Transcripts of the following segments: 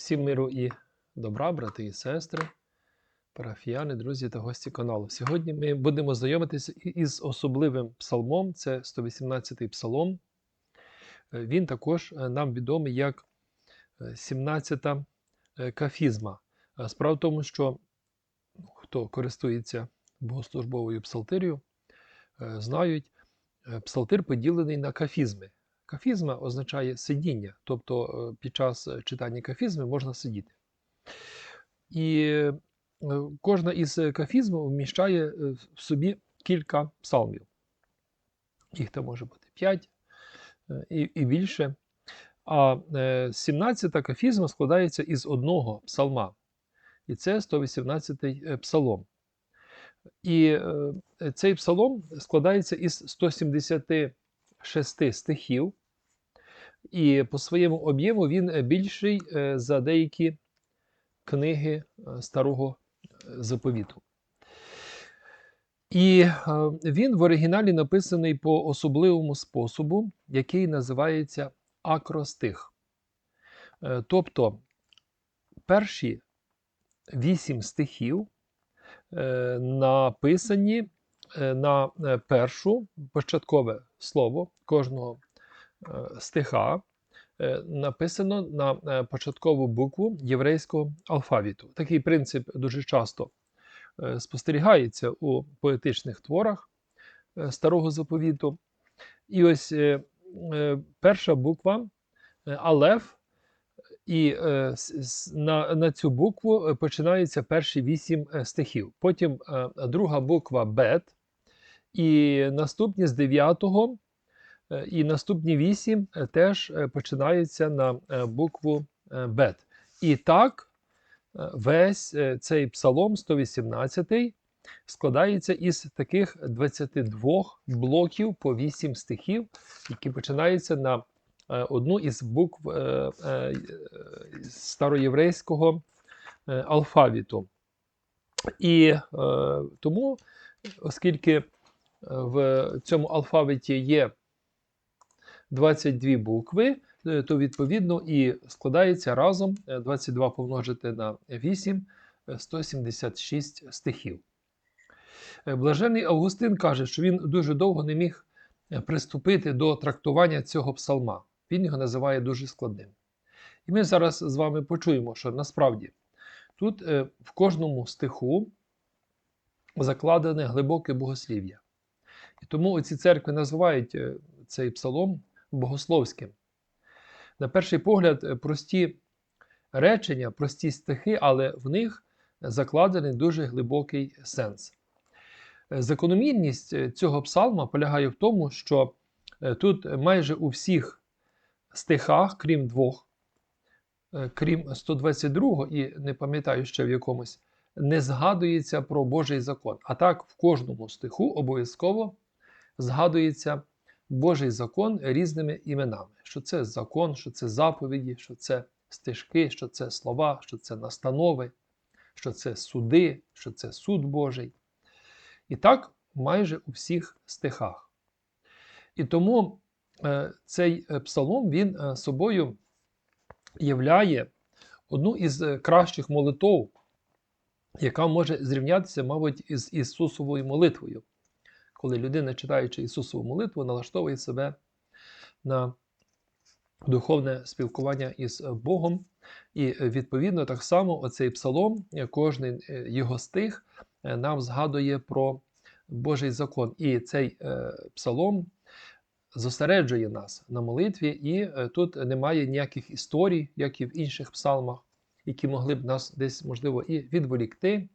Всім миру і добра, брати і сестри, парафіяни, друзі та гості каналу. Сьогодні ми будемо знайомитися із особливим псалмом, це 118-й псалом. Е, Він також е, нам відомий як е, 17-та е, кафізма. Справа в тому, що ну, хто користується богослужбовою псалтирію, е, знають, псалтир поділений на кафізми. Кафізма означає сидіння, тобто е, під час е, читання кафізми можна сидіти. І е, кожна із кафізм вміщає в собі кілька псалмів. Їх там може бути 5 і, і більше. А 17-та кафізма складається із одного псалма. І це 118-й е, псалом. І цей псалом складається із 176 стихів, і по своєму об'єму він е, більший е, за деякі книги е, старого заповіту. І він в оригіналі написаний по особливому способу, який називається акростих. Тобто перші вісім стихів написані на першу початкове слово кожного стиха е, написано на е, початкову букву єврейського алфавіту. Такий принцип дуже часто е, спостерігається у поетичних творах е, старого заповіту. І ось е, е, перша буква е, Алеф, і е, на, на цю букву е, починаються перші вісім е, стихів. Потім е, друга буква Бет, і наступні з дев'ятого, е, і наступні вісім е, теж е, починаються на е, букву е, Бет. І так е, весь е, цей псалом 118 складається із таких 22 блоків по 8 стихів, які починаються на е, одну із букв е, е, е, староєврейського е, алфавіту. І е, тому, оскільки е, в цьому алфавіті є 22 букви, е, то відповідно і складається разом е, 22 помножити на 8 е, 176 стихів. Е, Блажений Августин каже, що він дуже довго не міг е, приступити до трактування цього псалма. Він його називає дуже складним. І ми зараз з вами почуємо, що насправді тут е, в кожному стиху закладене глибоке богослів'я. І тому оці церкви називають е, цей псалом богословським. На перший погляд, е, прості речення, прості стихи, але в них закладений дуже глибокий сенс. Е, Закономірність е, цього псалма полягає в тому, що тут майже у всіх стихах, крім двох, крім 122 і не пам'ятаю ще в якомусь, не згадується про Божий закон. А так в кожному стиху обов'язково згадується Божий закон різними іменами. Що це закон, що це заповіді, що це стежки, що це слова, що це настанови, що це суди, що це суд Божий. І так майже у всіх стихах. І тому е, цей е, псалом він е, собою являє одну із кращих молитов, яка може зрівнятися, мабуть, із Ісусовою молитвою. Коли людина, читаючи Ісусову молитву, налаштовує себе на духовне спілкування із Богом. І е, відповідно так само оцей псалом, е, е, його стих е, нам згадує про Божий закон. І цей псалом зосереджує нас на молитві, і тут немає ніяких історій, як і в інших псалмах, які могли б нас десь, можливо, і відволікти,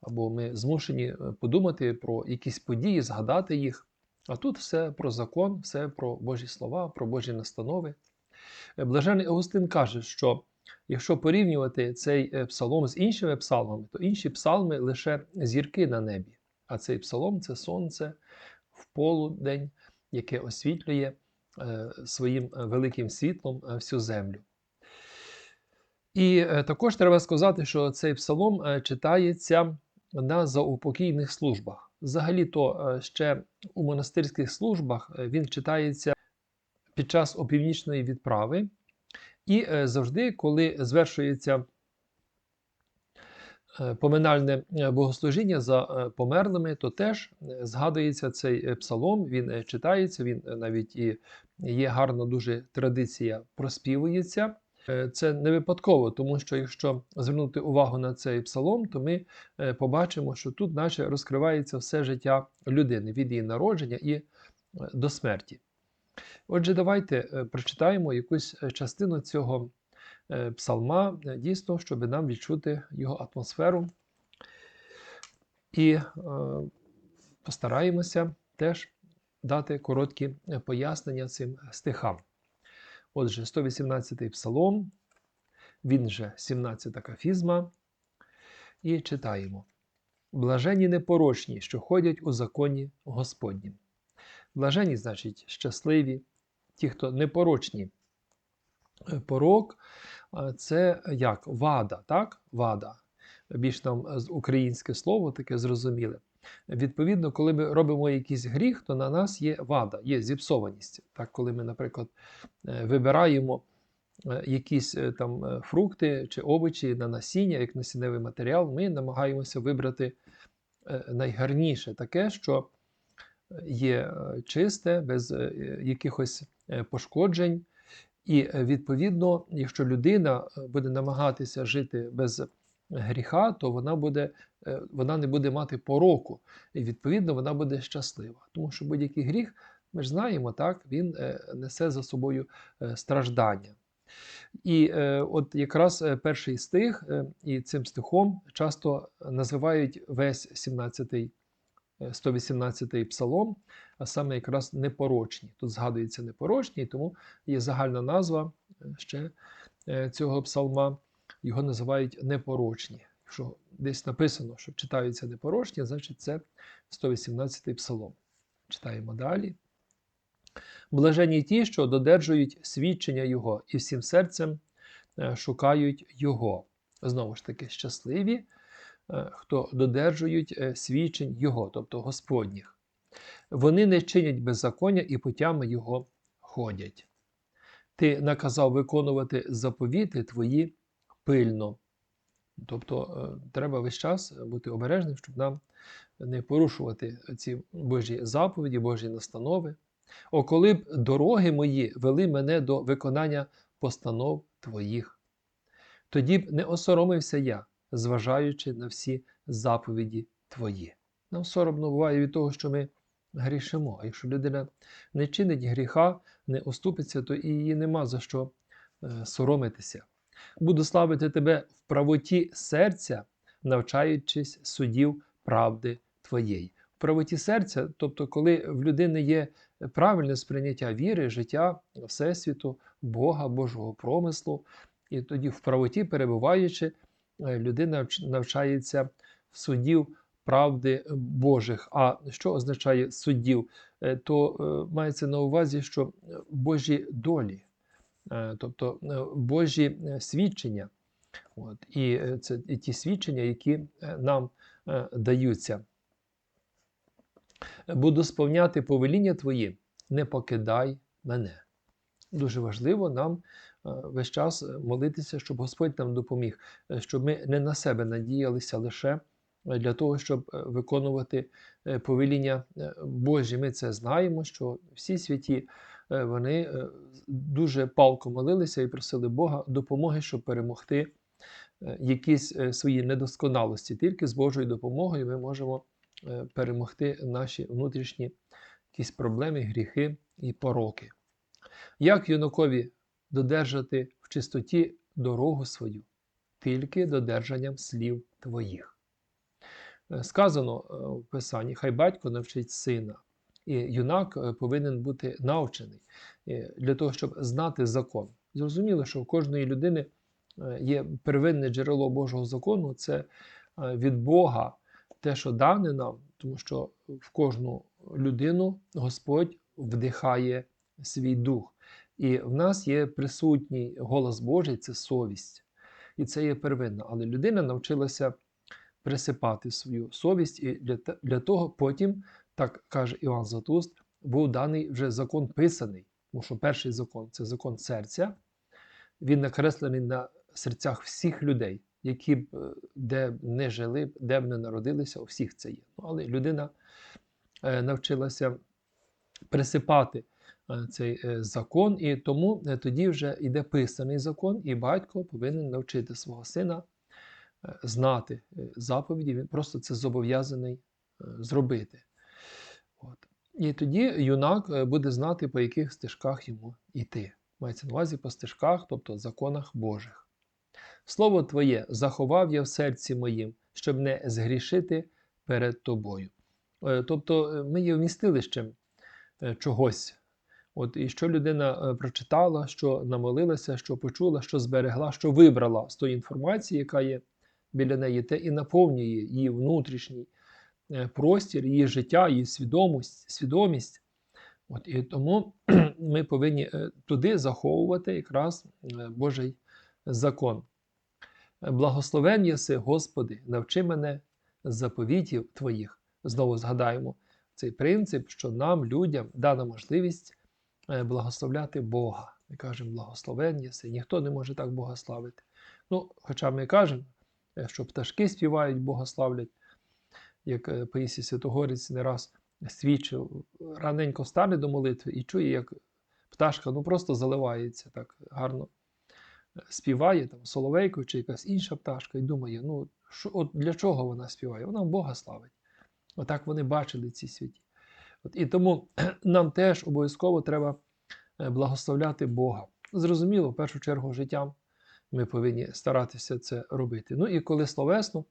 або ми змушені е, подумати про якісь події, згадати їх. А тут все про закон, все про Божі слова, про Божі настанови. Е, Блажений Августин каже, що якщо порівнювати цей е, псалом з іншими псалмами, то інші псалми лише зірки на небі. А цей псалом це сонце в полудень, яке освітлює своїм великим світлом всю землю. І також треба сказати, що цей псалом читається на заупокійних службах. Взагалі-то е, ще у монастирських службах е, він читається під час опівнічної відправи І е, завжди, коли звершується поминальне богослужіння за померлими, то теж згадується цей псалом, він читається, він навіть і є гарна дуже традиція, проспівується. Е, Це не випадково, тому що якщо звернути увагу на цей псалом, то ми е, побачимо, що тут наче розкривається все життя людини від її народження і е, до смерті. Отже, давайте прочитаємо якусь частину цього псалма, дійсно, щоб нам відчути його атмосферу. І постараємося теж дати короткі пояснення цим стихам. Отже, 118-й псалом, він же 17-та кафізма. І читаємо: Блажені непорочні, що ходять у законі Господнім. Блажені, значить, щасливі, ті, хто непорочні. Е, Порок це як вада, так? Вада. Більш нам е, українське слово таке зрозуміле. Відповідно, коли ми робимо якийсь гріх, то на нас є вада, є зіпсованість. Так, коли ми, наприклад, е, вибираємо е, якісь е, там фрукти чи овочі на насіння, як насінневий матеріал, ми намагаємося вибрати найгарніше, таке, що є чисте, без якихось пошкоджень. І відповідно, якщо людина буде намагатися жити без гріха, то вона буде, е, вона не буде мати пороку, і відповідно вона буде щаслива. Тому що будь-який гріх, ми ж знаємо, так, він е, несе за собою е, страждання. І от якраз перший стих, і цим стихом часто називають весь 17-й, е, 118-й псалом, а саме якраз непорочні. Тут згадується непорочні, тому є загальна назва ще цього псалма. Його називають непорочні. Якщо десь написано, що читаються непорочні, значить це 118-й псалом. Читаємо далі. Блажені ті, що додержують свідчення Його і всім серцем е, шукають Його. Знову ж таки, щасливі, е, хто додержують е, свідчень Його, тобто Господніх. Вони не чинять беззаконня і путями Його ходять. Ти наказав виконувати заповіти твої пильно. Тобто е, треба весь час бути обережним, щоб нам не порушувати ці Божі заповіді, Божі настанови. О, коли б дороги мої вели мене до виконання постанов твоїх, тоді б не осоромився я, зважаючи на всі заповіді твої. Нам соромно буває від того, що ми грішимо. А якщо людина не чинить гріха, не оступиться, то і її нема за що е, соромитися. Буду славити тебе в правоті серця, навчаючись судів правди твоєї. В правоті серця, тобто, коли в людини є правильне сприйняття віри, життя, Всесвіту, Бога, Божого промислу, і тоді в правоті перебуваючи, е, людина навчається в судів правди Божих. А що означає судів? Е, То е, мається на увазі, що Божі долі, тобто е, Божі е, свідчення. От, і е, це і ті свідчення, які е, нам е, даються. Буду сповняти повеління Твої, не покидай мене. Дуже важливо нам е, весь час е, молитися, щоб Господь нам допоміг, е, щоб ми не на себе надіялися лише е, для того, щоб е, виконувати е, повеління е, Божі. Ми це знаємо, що всі святі е, вони е, дуже палко молилися і просили Бога допомоги, щоб перемогти е, якісь е, свої недосконалості. Тільки з Божою допомогою ми можемо е, перемогти наші внутрішні якісь проблеми, гріхи і пороки. Як юнакові додержати в чистоті дорогу свою, тільки додержанням слів твоїх. Е, Сказано е, в Писанні, хай батько навчить сина, і юнак е, повинен бути навчений е, для того, щоб знати закон. Зрозуміло, що в кожної людини е, є первинне джерело Божого закону, це від Бога те, що дане нам, тому що в кожну людину Господь вдихає свій дух. І в нас є присутній голос Божий це совість. І це є первинно. Але людина навчилася присипати свою совість, і для того потім, так каже Іван Златуст, був даний вже закон писаний. Тому що перший закон це закон серця, він накреслений на серцях всіх людей, які б е, де б не жили, де б не народилися, у всіх це є. Ну, але людина е, навчилася присипати е, цей закон, і тому тоді вже йде писаний закон, і батько повинен навчити свого сина знати заповіді. Він просто це зобов'язаний зробити. І тоді юнак е, буде знати, по яких стежках йому йти. Мається на увазі по стежках, тобто законах Божих. Слово Твоє заховав я в серці моїм, щоб не згрішити перед тобою. Е, Тобто е, ми є вмістилищем чогось. От, і що людина прочитала, що намолилася, що почула, що зберегла, що вибрала з тої інформації, яка є біля неї, те і наповнює її внутрішній простір, її життя, її свідомість. свідомість. От, і тому ми повинні е, туди заховувати якраз е, Божий закон. Благословен єси, Господи, навчи мене заповітів Твоїх. Знову згадаємо цей принцип, що нам, людям, дана можливість е, благословляти Бога. Ми кажемо благословен єси. Ніхто не може так Бога славити. Ну, хоча ми кажемо, е, що пташки співають, Бога славлять, як е, Паїсій Святогорець не раз свідчив, раненько стане до молитви і чує, як пташка ну, просто заливається так гарно е, співає, там, соловейко чи якась інша пташка, і думає, ну що, от для чого вона співає? Вона Бога славить. Отак вони бачили ці святі. От, і тому нам теж обов'язково треба е, благословляти Бога. Зрозуміло, в першу чергу життям ми повинні старатися це робити. Ну і коли словесно,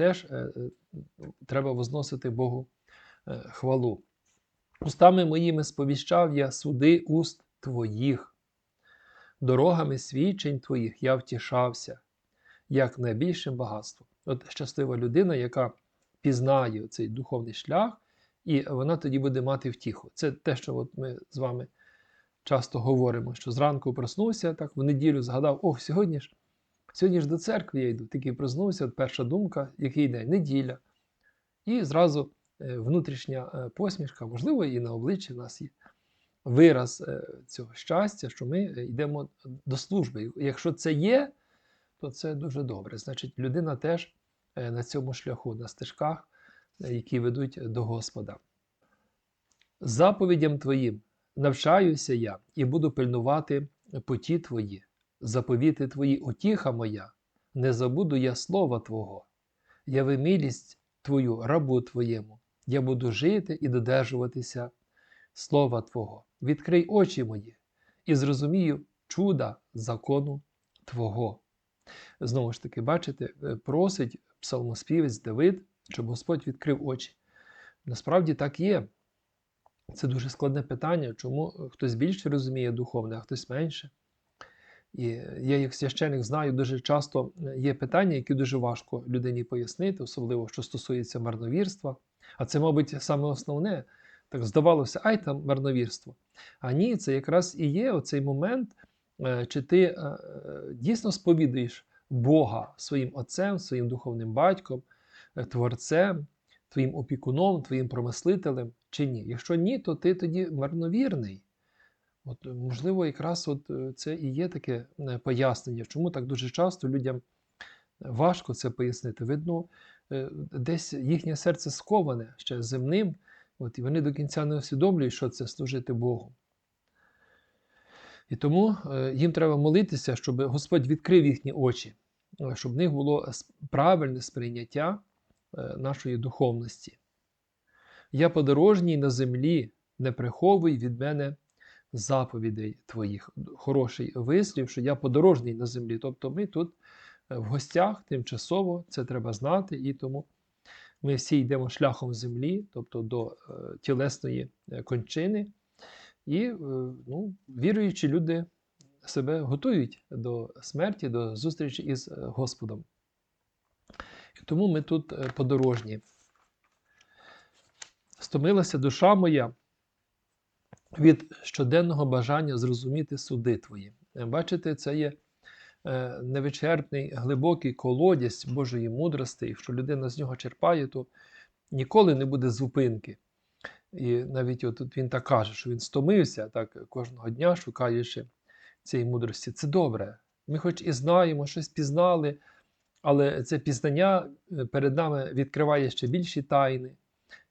теж е, е, треба возносити Богу е, хвалу. Устами моїми сповіщав я суди уст твоїх, дорогами свідчень твоїх я втішався, як найбільшим багатством. От щаслива людина, яка пізнає цей духовний шлях, і вона тоді буде мати втіху. Це те, що от ми з вами часто говоримо, що зранку проснувся, так в неділю згадав, ох, сьогодні ж, сьогодні ж до церкви я йду. Такий проснувся, от перша думка, який день? Неділя. І зразу е, внутрішня е, посмішка, можливо, і на обличчі в нас є вираз е, цього щастя, що ми йдемо до служби. Якщо це є, то це дуже добре. Значить, людина теж на цьому шляху, на стежках, які ведуть до Господа. Заповідям Твоїм навчаюся я і буду пильнувати путі Твої, заповіти Твої утіха моя, не забуду я слова Твого, яви милість Твою рабу Твоєму, я буду жити і додержуватися слова Твого. Відкрий очі мої і зрозумію чуда закону Твого. Знову ж таки, бачите, е, просить псалмоспівець Давид, щоб Господь відкрив очі. Насправді так є. Це дуже складне питання, чому хтось більше розуміє духовне, а хтось менше. І я, як священик, знаю, дуже часто є питання, які дуже важко людині пояснити, особливо що стосується марновірства. А це, мабуть, саме основне. Так здавалося, ай там марновірство. А ні, це якраз і є оцей момент, е, чи ти е, е, дійсно сповідуєш Бога своїм отцем, своїм духовним батьком, е, творцем, твоїм опікуном, твоїм промислителем, чи ні. Якщо ні, то ти тоді марновірний. От, е, можливо, якраз от е, це і є таке е, пояснення, чому так дуже часто людям важко це пояснити. Видно, десь їхнє серце сковане ще земним, от, і вони до кінця не усвідомлюють, що це служити Богу. І тому їм треба молитися, щоб Господь відкрив їхні очі, щоб в них було правильне сприйняття нашої духовності. Я подорожній на землі, не приховуй від мене заповідей твоїх. Хороший вислів, що я подорожній на землі. Тобто ми тут е, в гостях тимчасово, це треба знати, і тому ми всі йдемо шляхом землі, тобто до е, тілесної е, кончини. І ну, віруючі люди себе готують до смерті, до зустрічі із Господом. І тому ми тут подорожні. Стомилася душа моя від щоденного бажання зрозуміти суди твої. Е, Бачите, це є е, невичерпний глибокий колодязь Божої мудрості, якщо людина з нього черпає, то ніколи не буде зупинки. І навіть от він так каже, що він стомився так кожного дня, шукаючи цієї мудрості. Це добре. Ми хоч і знаємо, щось пізнали, але це пізнання е, перед нами відкриває ще більші тайни,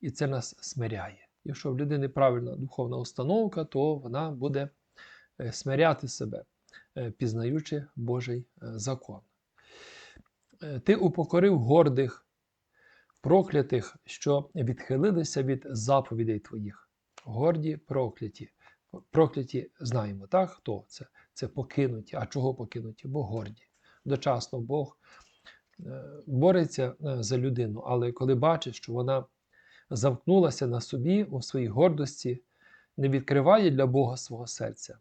і це нас смиряє. Якщо в людини правильна духовна установка, то вона буде е, смиряти себе, е, пізнаючи Божий е, закон. Ти упокорив гордих, проклятих, що відхилилися від заповідей твоїх. Горді прокляті. Прокляті знаємо, так? Хто це? Це покинуті. А чого покинуті? Бо горді. Дочасно Бог бореться за людину, але коли бачить, що вона замкнулася на собі у своїй гордості, не відкриває для Бога свого серця,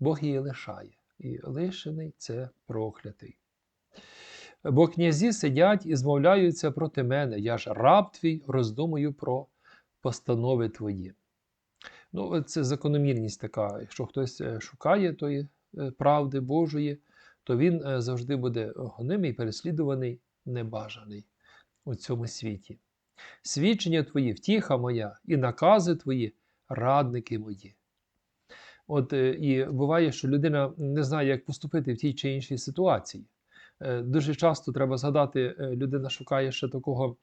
Бог її лишає. І лишений це проклятий. Бо князі сидять і змовляються проти мене, я ж раб твій роздумую про постанови твої. Ну, це закономірність така. Якщо хтось е, шукає тої е, правди Божої, то він е, завжди буде гонимий, переслідуваний, небажаний у цьому світі. Свідчення твої, втіха моя, і накази твої, радники мої. От е, і буває, що людина не знає, як поступити в тій чи іншій ситуації. Е, Дуже часто треба згадати, е, людина шукає ще такого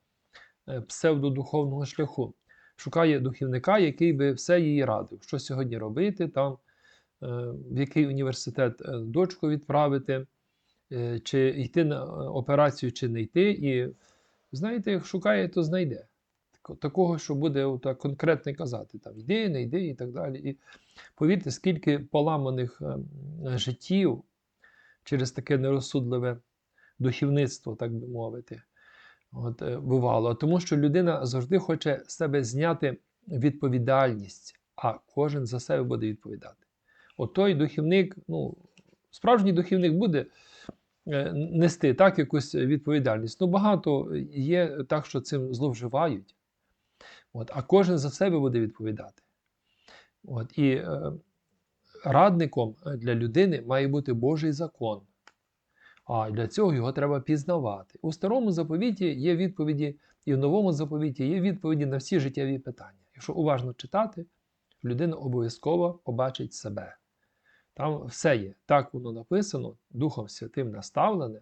псевдодуховного шляху. Шукає духовника, який би все їй радив, що сьогодні робити, там, в який університет дочку відправити, чи йти на операцію, чи не йти. І знаєте, як шукає, то знайде. Такого, що буде отак конкретно казати, там йди, не йди і так далі. І повірте, скільки поламаних е, життів через таке нерозсудливе духовництво, так би мовити, от, е, бувало. Тому що людина завжди хоче з себе зняти відповідальність, а кожен за себе буде відповідати. От той духівник, ну, справжній духівник буде нести так якусь відповідальність. Ну, багато є так, що цим зловживають. От, а кожен за себе буде відповідати. От, і е, радником для людини має бути Божий закон. А для цього його треба пізнавати. У старому заповіті є відповіді, і в новому заповіті є відповіді на всі життєві питання. Якщо уважно читати, людина обов'язково побачить себе. Там все є. Так воно написано, Духом Святим наставлене,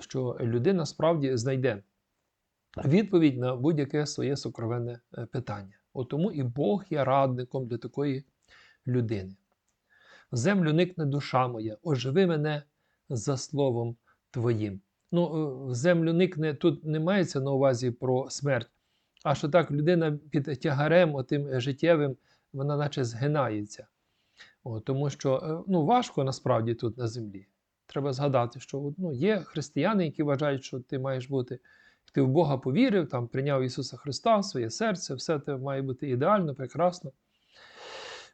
що людина справді знайде відповідь на будь-яке своє сокровенне е, питання. От тому і Бог є радником для такої людини. Землю никне душа моя, оживи мене за словом Твоїм. Ну, е, в землю никне тут не мається на увазі про смерть, а що так людина під тягарем отим життєвим, вона наче згинається. О, тому що е, ну, важко насправді тут на землі. Треба згадати, що ну, є християни, які вважають, що ти маєш бути, ти в Бога повірив, там, прийняв Ісуса Христа, своє серце, все це має бути ідеально, прекрасно.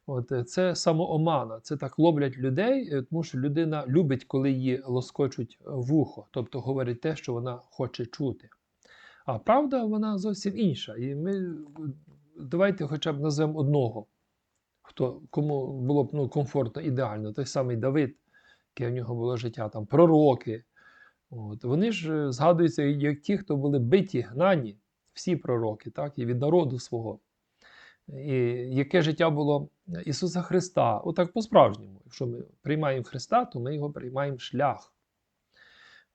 От, е, це самоомана, це так ловлять людей, е, тому що людина любить, коли її лоскочуть вухо, тобто говорить те, що вона хоче чути. А правда, вона зовсім інша. І ми давайте хоча б назвемо одного, хто, кому було б ну, комфортно, ідеально, той самий Давид, яке в нього було життя, там пророки. От, вони ж е, згадуються як ті, хто були биті, гнані, всі пророки, так, і від народу свого. І яке життя було Ісуса Христа, отак по-справжньому. Якщо ми приймаємо Христа, то ми його приймаємо шлях.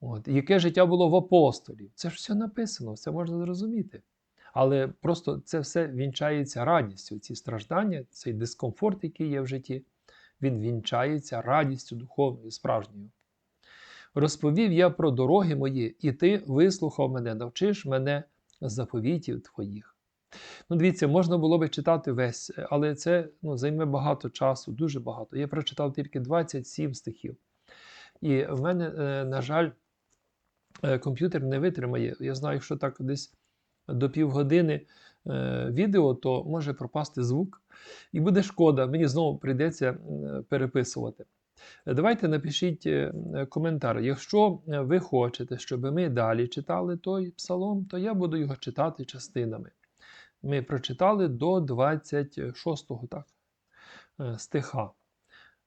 От. Яке життя було в апостолів? Це ж все написано, все можна зрозуміти. Але просто це все вінчається радістю. Ці страждання, цей дискомфорт, який є в житті, він вінчається радістю духовною, справжньою. Розповів я про дороги мої, і ти вислухав мене, навчиш мене заповітів твоїх. Ну, дивіться, можна було би читати весь, але це ну, займе багато часу, дуже багато. Я прочитав тільки 27 стихів. І в мене, е, на жаль, е, комп'ютер не витримає. Я знаю, що так десь до півгодини е, відео, то може пропасти звук. І буде шкода, мені знову прийдеться переписувати. Давайте напишіть е, коментар. Якщо е, ви хочете, щоб ми далі читали той псалом, то я буду його читати частинами. Ми прочитали до 26-го так, е, стиха.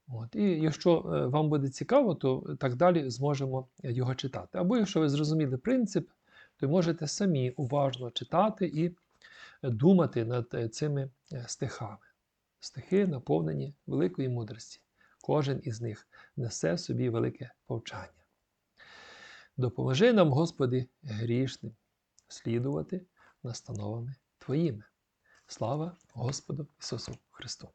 От. І якщо е, вам буде цікаво, то так далі зможемо його читати. Або якщо ви зрозуміли принцип, то можете самі уважно читати і думати над е, цими е, стихами. Стихи наповнені великої мудрості. Кожен із них несе в собі велике повчання. Допоможи нам, Господи, грішним, слідувати настановами Твоїми. Слава Господу Ісусу Христу!